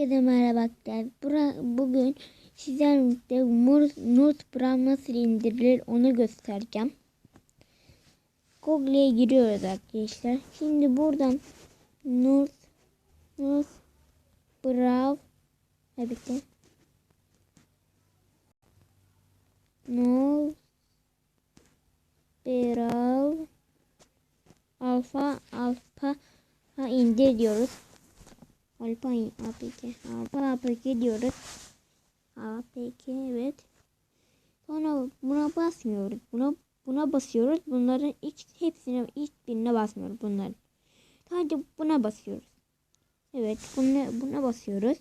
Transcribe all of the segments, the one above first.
Herkese merhaba arkadaşlar. Bugün sizlerle Nurt Brown nasıl indirilir onu göstereceğim. Google'ye giriyoruz arkadaşlar. Şimdi buradan Nurt Nurt Brown tabii ki Nurt Brown Alfa indir diyoruz. Alpa APK. Alpa APK diyoruz. APK evet. Sonra buna basmıyoruz. Buna buna basıyoruz. Bunların ilk hepsine ilk birine basmıyoruz bunların. Sadece buna basıyoruz. Evet, buna buna basıyoruz.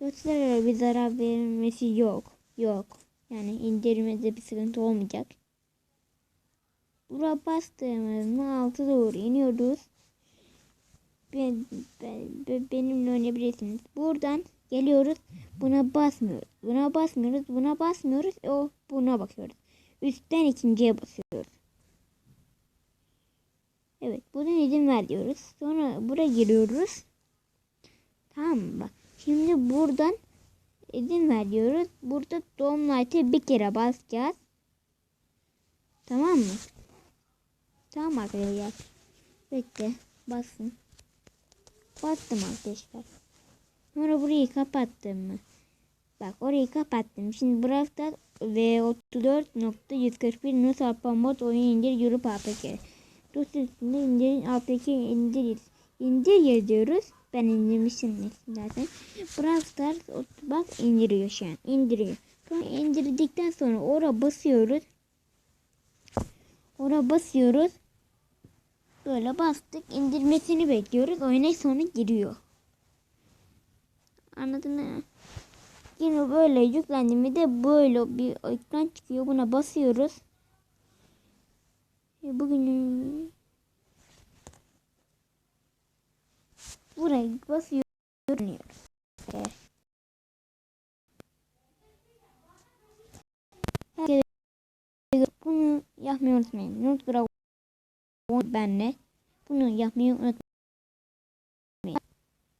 Gösteriyor bir zarar verilmesi yok. Yok. Yani indirmede bir sıkıntı olmayacak. Buna bastığımız mı altı doğru iniyoruz ben, ben, ben- benimle oynayabilirsiniz. Buradan geliyoruz. Buna basmıyoruz. Buna basmıyoruz. Buna basmıyoruz. O buna bakıyoruz. Üstten ikinciye basıyoruz. Evet. Buradan izin ver diyoruz. Sonra buraya giriyoruz. Tamam mı? Şimdi buradan izin ver diyoruz. Burada Dome Light'e bir kere basacağız. Tamam mı? Tamam arkadaşlar. Bekle. Basın. Bastım arkadaşlar. Sonra burayı kapattım mı? Bak orayı kapattım. Şimdi Brawl V34.141 Nus Alpa Mod oyun indir Europe APK. Dosyasında indirin APK indir. İndir yazıyoruz. Ben indirmişim zaten. Brawl bak indiriyor şu an. İndiriyor. Sonra indirdikten sonra oraya basıyoruz. Oraya basıyoruz. Böyle bastık. indirmesini bekliyoruz. Oyuna sonra giriyor. Anladın mı? Yine böyle yüklendi de böyle bir ekran çıkıyor. Buna basıyoruz. Bugün buraya basıyoruz. Evet. Bunu yapmayı unutmayın. Not benle. Bunu yapmayı unutmayın.